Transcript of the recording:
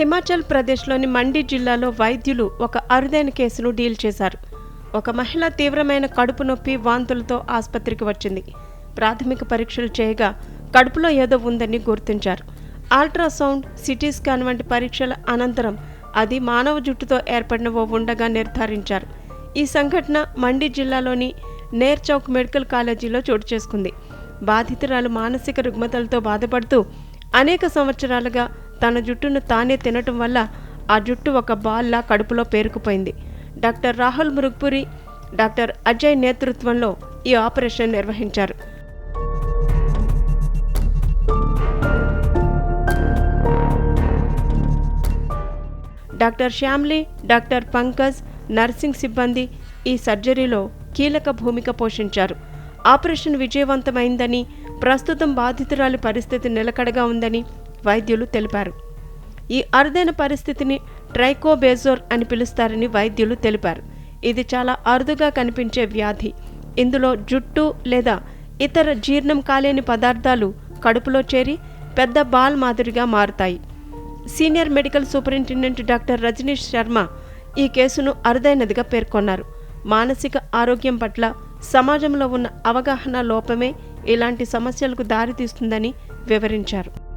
హిమాచల్ ప్రదేశ్లోని మండి జిల్లాలో వైద్యులు ఒక అరుదైన కేసును డీల్ చేశారు. ఒక మహిళ తీవ్రమైన కడుపు నొప్పి వాంతులతో ఆసుపత్రికి వచ్చింది. ప్రాథమిక పరీక్షలు చేయగా కడుపులో ఏదో ఉందని గుర్తించారు. అల్ట్రాసౌండ్ సిటీ స్కాన్ వంటి పరీక్షల అనంతరం అది మానవ జుట్టుతో ఏర్పడిన ఓ ఉండగా నిర్ధారించారు. ఈ సంఘటన మండి జిల్లాలోని నేర్చౌక్ మెడికల్ కాలేజీలో చోటు చేసుకుంది. బాధితురాలు మానసిక రుగ్మతలతో బాధపడుతూ అనేక సంవత్సరాలుగా తన జుట్టును తానే తినటం వల్ల ఆ జుట్టు ఒక బాల్లా కడుపులో పేరుకుపోయింది. డాక్టర్ రాహుల్ మృగ్పురి డాక్టర్ అజయ్ నేతృత్వంలో ఈ ఆపరేషన్ నిర్వహించారు. Doctor Shyamli doctor Pankaj nursing సిబ్బంది ఈ సర్జరీలో కీలక భూమిక పోషించారు. ఆపరేషన్ విజయవంతమైందని ప్రస్తుతం బాధితురాలి పరిస్థితి నిలకడగా ఉందని వైద్యులు తెలిపారు. ఈ అరుదైన పరిస్థితిని ట్రైకోబేజోర్ అని పిలుస్తారని వైద్యులు తెలిపారు. ఇది చాలా అరుదుగా కనిపించే వ్యాధి. ఇందులో జుట్టు లేదా ఇతర జీర్ణం కాలేని పదార్థాలు కడుపులో చేరి పెద్ద బాల్ మాదిరిగా మారుతాయి. Senior medical superintendent doctor Rajneesh Sharma ఈ కేసును అరుదైనదిగా పేర్కొన్నారు. మానసిక ఆరోగ్యం పట్ల సమాజంలో ఉన్న అవగాహన లోపమే ఇలాంటి సమస్యలకు దారితీస్తుందని వివరించారు.